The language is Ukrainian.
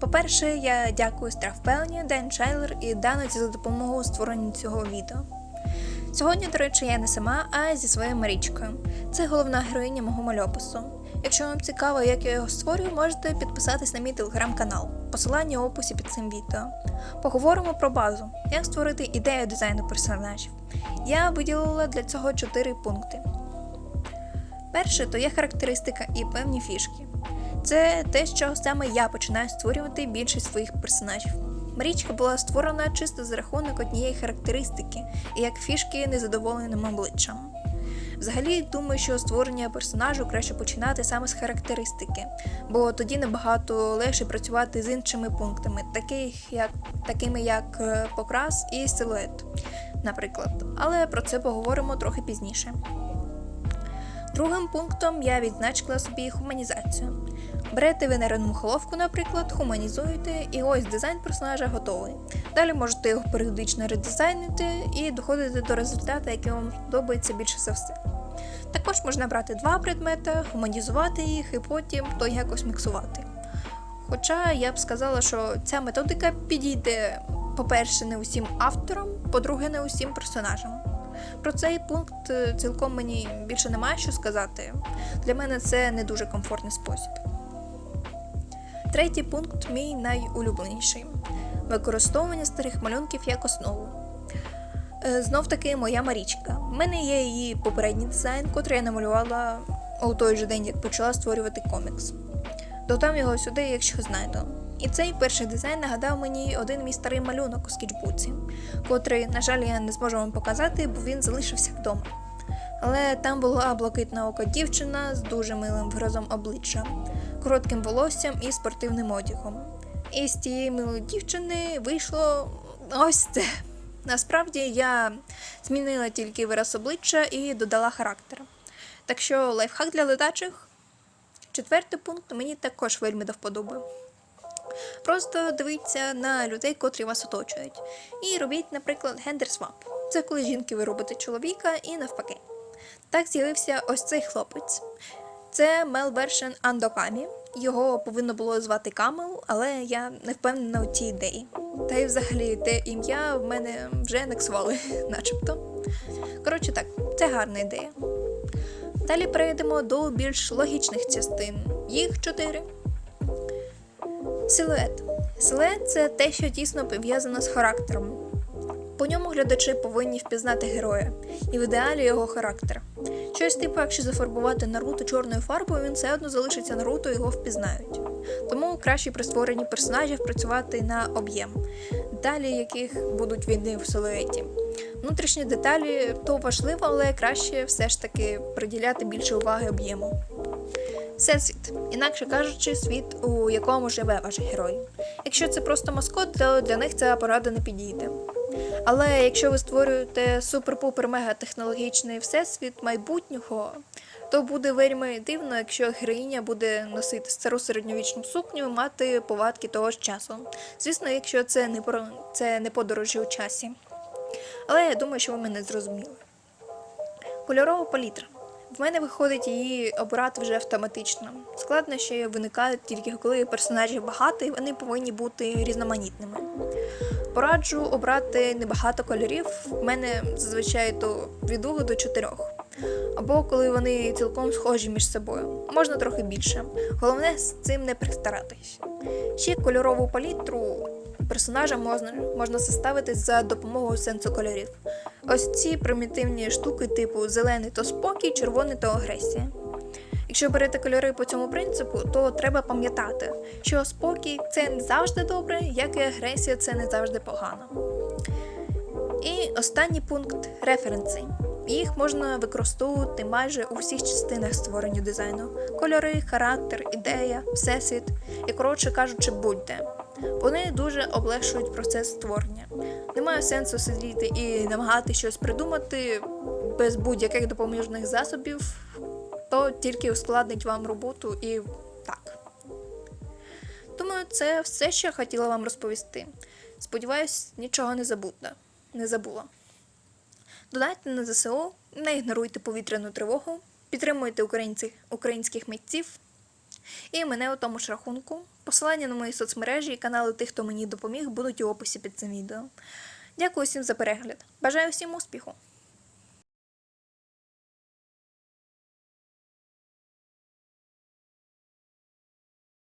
По-перше, я дякую Страфпелні, Ден Чайлер і Даноці за допомогу у створенні цього відео. Сьогодні, до речі, я не сама, а зі своєю Марічкою. Це головна героїня мого мальопису. Якщо вам цікаво, як я його створюю, можете підписатись на мій телеграм-канал. Посилання в описі під цим відео. Поговоримо про базу, як створити ідею дизайну персонажів. Я виділила для цього чотири пункти. Перше то є характеристика і певні фішки. Це те, з чого саме я починаю створювати більшість своїх персонажів. Марічка була створена чисто за рахунок однієї характеристики і як фішки незадоволеним обличчям. Взагалі, думаю, що створення персонажу краще починати саме з характеристики, бо тоді набагато легше працювати з іншими пунктами, таких як, такими як е, покрас і силует, наприклад. Але про це поговоримо трохи пізніше. Другим пунктом я відзначила собі хуманізацію. Берете венерину мухоловку, наприклад, хуманізуєте, і ось дизайн персонажа готовий. Далі можете його періодично редизайнити і доходити до результату, який вам подобається більше за все. Також можна брати два предмети, хуманізувати їх і потім то якось міксувати. Хоча я б сказала, що ця методика підійде, по-перше, не усім авторам, по-друге, не усім персонажам. Про цей пункт е, цілком мені більше немає що сказати. Для мене це не дуже комфортний спосіб. Третій пункт мій найулюбленіший використовування старих малюнків як основу. Е, Знов таки моя Марічка. У мене є її попередній дизайн, котрий я намалювала у той же день, як почала створювати комікс. Додам його сюди, якщо знайду. І цей перший дизайн нагадав мені один мій старий малюнок у скетчбуці, котрий, на жаль, я не зможу вам показати, бо він залишився вдома. Але там була блакитна ока дівчина з дуже милим виразом обличчя, коротким волоссям і спортивним одягом. І з тієї милої дівчини вийшло ось це. Насправді я змінила тільки вираз обличчя і додала характер. Так що лайфхак для ледачих. Четвертий пункт мені також вельми до вподоби. Просто дивіться на людей, котрі вас оточують. І робіть, наприклад, гендер-свап. Це коли жінки ви робите чоловіка і навпаки. Так з'явився ось цей хлопець. Це Мел Вершен Андокамі. Його повинно було звати Камел, але я не впевнена у цій ідеї. Та й взагалі те ім'я в мене вже анексували, начебто. Коротше так, це гарна ідея. Далі перейдемо до більш логічних частин. Їх чотири. Силует. Силует це те, що тісно пов'язано з характером. По ньому глядачі повинні впізнати героя і в ідеалі його характер. Щось типу, якщо зафарбувати Наруто чорною фарбою, він все одно залишиться Наруто його впізнають. Тому краще при створенні персонажів працювати на об'єм, деталі яких будуть видні в силуеті. Внутрішні деталі то важливо, але краще все ж таки приділяти більше уваги об'єму. Всесвіт, інакше кажучи, світ, у якому живе ваш герой. Якщо це просто маскот, то для них ця порада не підійде. Але якщо ви створюєте супер-пупер мега технологічний всесвіт майбутнього, то буде вельми дивно, якщо героїня буде носити стару середньовічну сукню і мати повадки того ж часу. Звісно, якщо це не про це не подорожі у часі. Але я думаю, що ви мене зрозуміли. Кольорова палітра. В мене виходить її обирати вже автоматично. Складнощі виникають тільки коли персонажів багато і вони повинні бути різноманітними. Пораджу обрати небагато кольорів, в мене зазвичай то від двох до чотирьох. Або коли вони цілком схожі між собою. Можна трохи більше. Головне з цим не пристаратись. Ще кольорову палітру персонажа можна, можна составити за допомогою сенсу кольорів. Ось ці примітивні штуки, типу зелений то спокій, червоний то агресія. Якщо берете кольори по цьому принципу, то треба пам'ятати, що спокій це не завжди добре, як і агресія це не завжди погано. І останній пункт референси. Їх можна використовувати майже у всіх частинах створення дизайну: кольори, характер, ідея, всесвіт і, коротше кажучи, будь-де. Вони дуже облегшують процес створення. Немає сенсу сидіти і намагати щось придумати без будь-яких допоміжних засобів, то тільки ускладнить вам роботу і так. Думаю, це все, що я хотіла вам розповісти. Сподіваюсь, нічого не забула. Не забула. Додайте на ЗСУ, не ігноруйте повітряну тривогу, підтримуйте українці, українських митців і мене у тому ж рахунку. Посилання на мої соцмережі і канали тих, хто мені допоміг, будуть у описі під цим відео. Дякую всім за перегляд. Бажаю всім успіху!